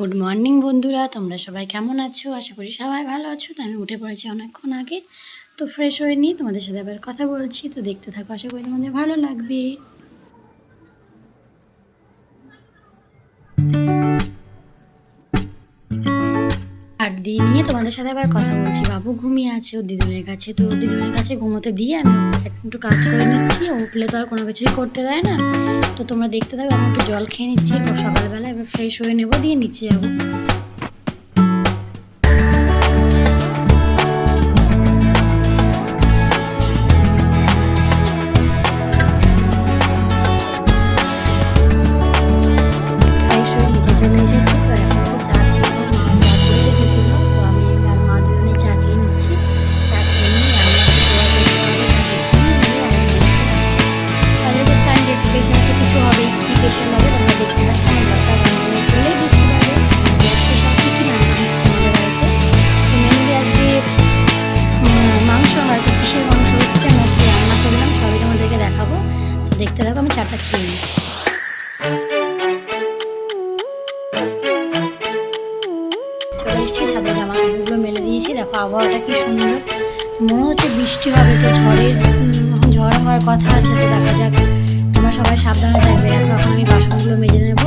Good morning বন্ধুরা। তোমরা সবাই কেমন আছো? আশা করি সবাই ভালো আছো। তো আমি উঠে পড়েছি অনেকক্ষণ আগে। তো ফ্রেশ হয়ে নিই তোমাদের সাথে আবার কথা বলছি। তো দেখতে থাকো, আশা করি তোমাদের ভালো লাগবে। আর দিয়ে নিয়ে তোমাদের সাথে আবার কথা বলছি। বাবু ঘুমিয়ে আছে ওর দিদুনের কাছে। তো দিদুনের কাছে ঘুমোতে দিয়ে আমি একটু কাজ করে নিচ্ছি। ও উঠলে তো আর কোনো কিছুই করতে দেয় না। তো তোমরা দেখতে থাকো, আমি একটু জল খেয়ে নিচ্ছি। সকালবেলা এবার ফ্রেশ হয়ে নেব, দিয়ে নিচে যাব। আমি চাটা খেয়ে চলে এসেছি ছাদে জামা কাপড়গুলো মেলে দিয়েছি। দেখো আবহাওয়াটা কি সুন্দর। মনে হচ্ছে বৃষ্টি হবে তো ঝড়ের ঝড় হওয়ার কথা আছে, তো দেখা যাক। তোমরা সবাই সাবধানে থাকবে। এখন আমি বাসনগুলো মেজে নেব।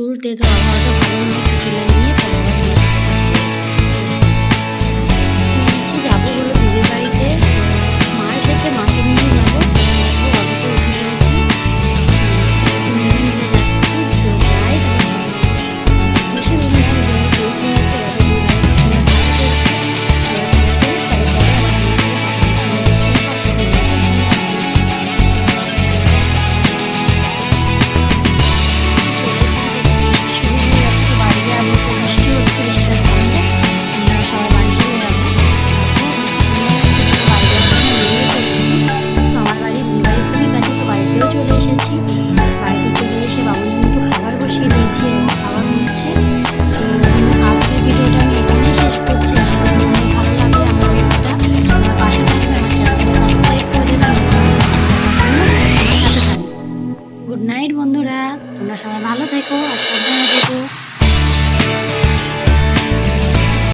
就是带着娃娃在旁边一起吃。তোমরা সবাই ভালো থেকো আর সাবধানে থেকো।